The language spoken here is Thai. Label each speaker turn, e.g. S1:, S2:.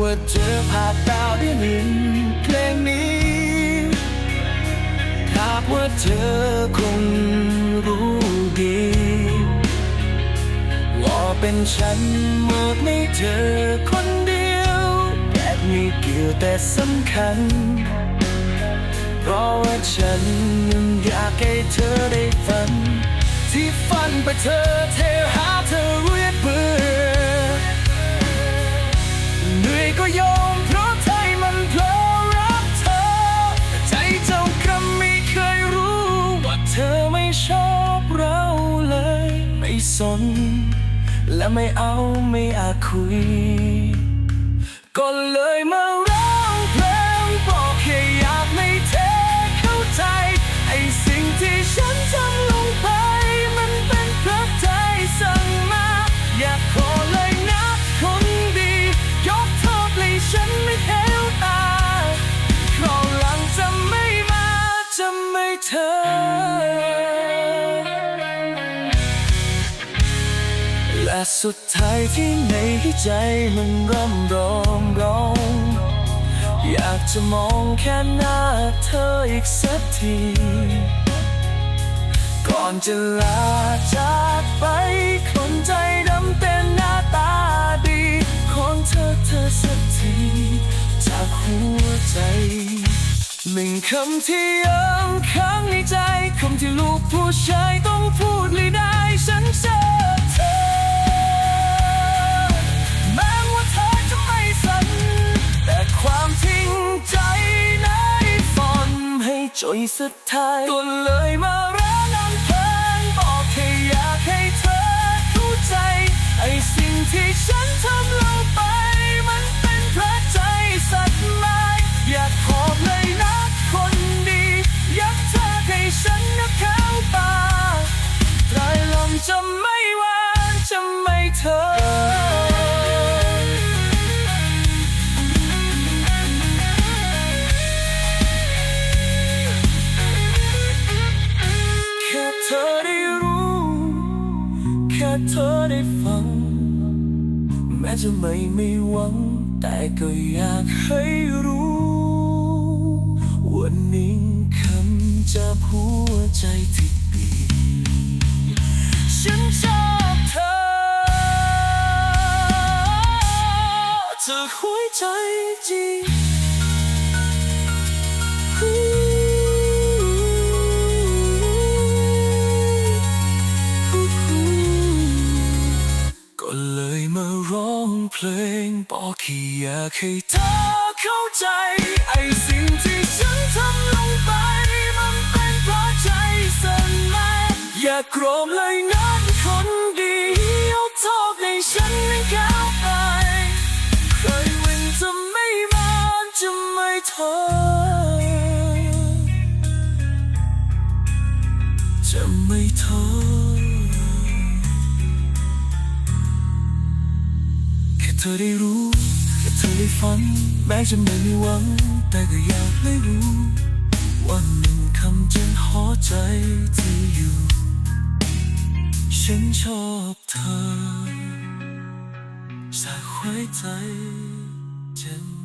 S1: ว่าเจอผ่านดาวได้ยินเพลงนี้หากว่าเธอคงรู้ดี ว่าเป็นฉันมอบให้เธอคนเดียวแต่ม่เกี่ยวแต่สำคัญ เพราะว่าฉันยังอยากให้เธอได้ฝัน ที่ฝันไปเธอเทหาเธอ สน และไม่เอาไม่อาจคุย ก็เลยมา สุดท้ายที่ในใจมันร่ำร้องร้อง อยากจะมองแค่หน้าเธออีกสักที ก่อนจะลาจากไปคนใจดำเป็นหน้าตาดี ของเธอเธอสักที จากหัวใจหนึ่งคำที่ยังค้างในใจ คำที่ลูกผู้ชายต้องพูดเลยได้ฉันเจอ จนสุดท้ายก็เลยมาร้องนเพลงบอกแค่อยากให้เธอเข้าใจ ไอ้สิ่งที่ฉันทำลงไป ธอได้ฟัง แม้จะไม่มีหวัง แต่ก็อยากให้รู้วันนี้คำจะหัวใจที่ดีฉันชอบเธอ เธอหัวใจจริง องเพลงบอกแค่อยากให้เธอเข้าใจไอ้สิ่งที่ฉันทำลงไป มันเป็นเพราะใจสั่นมาอย่าโกรธเลยนะคนดียกโทษให้ฉันไม่เข้าไปใครวันจะไม่มาจะไม่เธอจะไม่เธ ธอได้รู้และเธอได้ฝัน แม้จะไม่มีหวัง แต่ก็อยากให้รู้วันหนึ่งคำจนหัวใจที่อยู่ ฉันชอบเธอจากหัวใจจะ